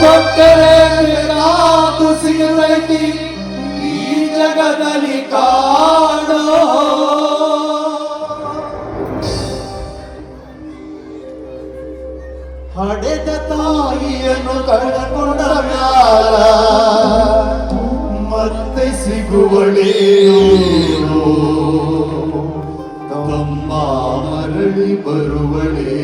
ಕೊಟ್ಟರೆ ಅದು ಸಿಗತೈತಿ. ಈ ಜಗದಲ್ಲಿ ಕಾಡೋ ಹಡೆದ ತಾಯಿಯನ್ನು ಕಳೆದುಕೊಂಡ ಮ್ಯಾಲ ಮತ್ತೆ ಸಿಗುವಳೇನು? ತಮ್ಮ ಮರಳಿ ಬರುವಳೇ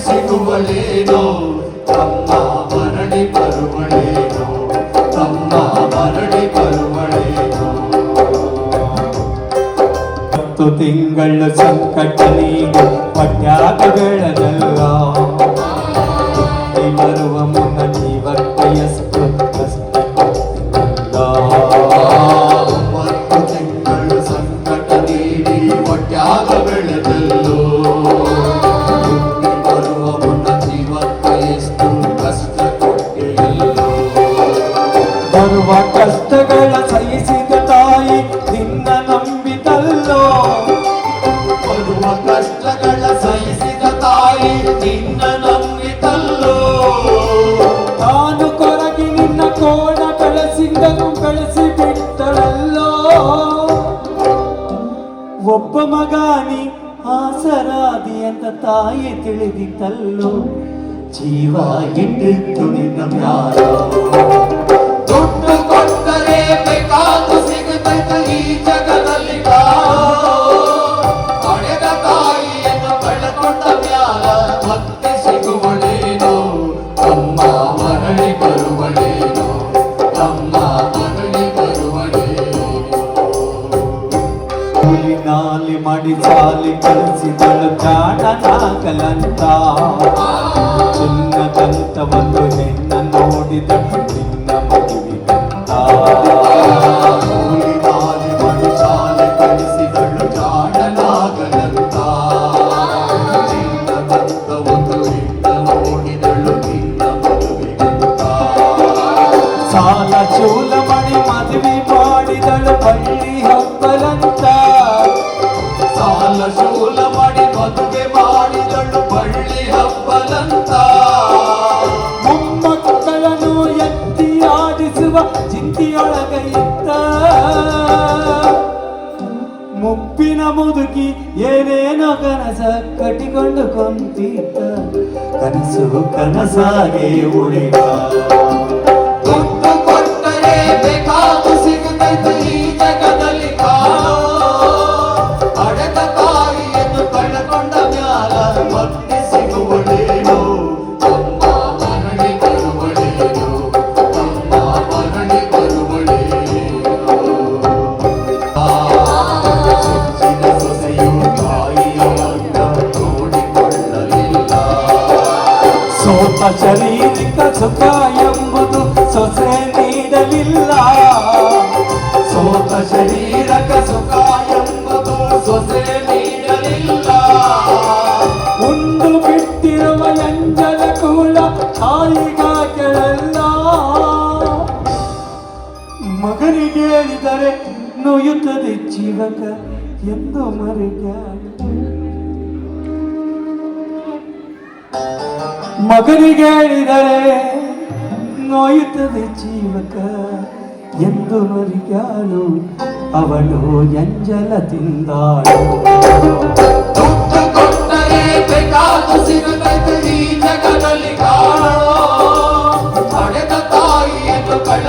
ಸಿಗುವಳೇನೋ ತಮ್ಮ ಮರಳಿ ಬರುವಳೇನೋ ತಮ್ಮ ಮರಳಿ ಬರುವಳೇನೋ ಹತ್ತು ತಿಂಗಳು ಸಂಕಟ ನೀನು ಪಟ್ಯಾಗಗಳಲ್ಲ ಬರುವ ಮುನ್ನ ಜೀವಕ್ಕೆ ತಾಯಿ ತಿಳಿದಿತಲ್ಲೋ ಜೀವ ಎಂಟು ತುಳಿದ ಬ್ಯಾರೋ ಕೊಟ್ಟರೆ ಬೇಕಾದು ಸಿಗತೈತ ಈ ಜಗದಲ್ಲಿ ಗಾಸಿದನು ಜಾಣನಾಗಲಂತ ಚಿನ್ನದಂತವನ್ನು ಹೆಣ್ಣ ನೋಡಿದ ಮುಪ್ಪಿನ ಮುದುಕಿ ಏನೇನೋ ಕನಸ ಕಟ್ಟಿಕೊಂಡು ಕೊಂತಿದ್ದ. ಕನಸು ಕನಸಾಗಿ ಉಳಿದ. ಕೊಟ್ಟರೆ ಬೇಕಾದ ಸಿಗತೈತೆ ಈ ಜಗತ್ತು. ಮಗನಿಗೆ ಹೇಳಿದರೆ ನೋಯುತ್ತದೆ ಜೀವಕ ಎಂದು ಮರೆಗ. ಮಗನಿಗೆ ಹೇಳಿದರೆ ನೋಯುತ್ತದೆ ಜೀವಕ ಎಂದು ಮರಿಗಾಳು ಅವಳು ಎಂಜಲ ತಿಂದಾಳು ಕಳ್ಳ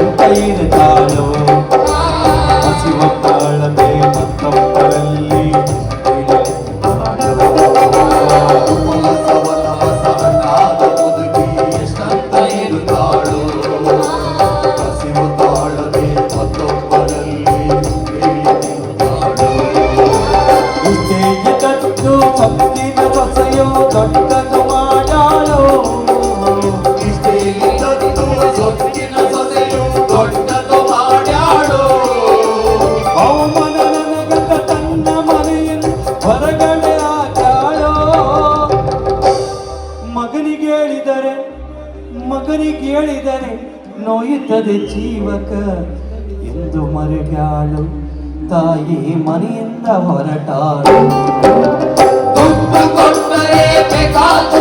মুক্তির দানো আসিব ನೋಯುತ್ತದೆ ಜೀವಕ ಎಂದು ಮರೆಬ್ಯಾಳು ತಾಯಿ ಮನೆಯಿಂದ ಹೊರಟಾಳು. ತುಂಬ ಕೊಟ್ಟರೆ ಬೇಕಾದ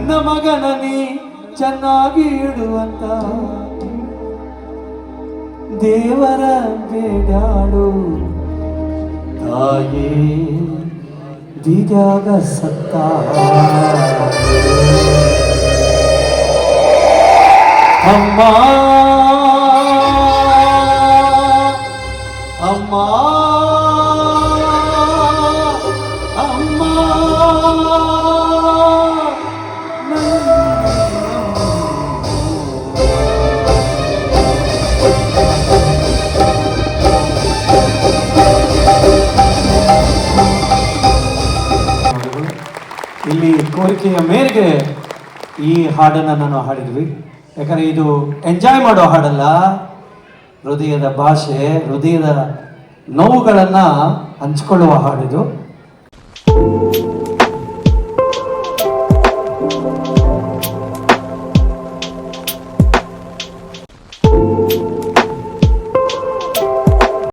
ನನ್ನ ಮಗನ ನೀ ಚೆನ್ನಾಗಿ ಇಡುವಂತ ದೇವರ ಬೇಡಾಳು ತಾಯೇ ದಿಜಾಗ ಸತ್ತ ಅಮ್ಮ ಅಮ್ಮ ಇಲ್ಲಿ ಕೋರಿಕೆಯ ಮೇರೆಗೆ ಈ ಹಾಡನ್ನು ನಾನು ಹಾಡಿದ್ವಿ. ಯಾಕಂದ್ರೆ ಇದು ಎಂಜಾಯ್ ಮಾಡೋ ಹಾಡಲ್ಲ. ಹೃದಯದ ಭಾಷೆ, ಹೃದಯದ ನೋವುಗಳನ್ನು ಹಂಚಿಕೊಳ್ಳುವ ಹಾಡಿದು.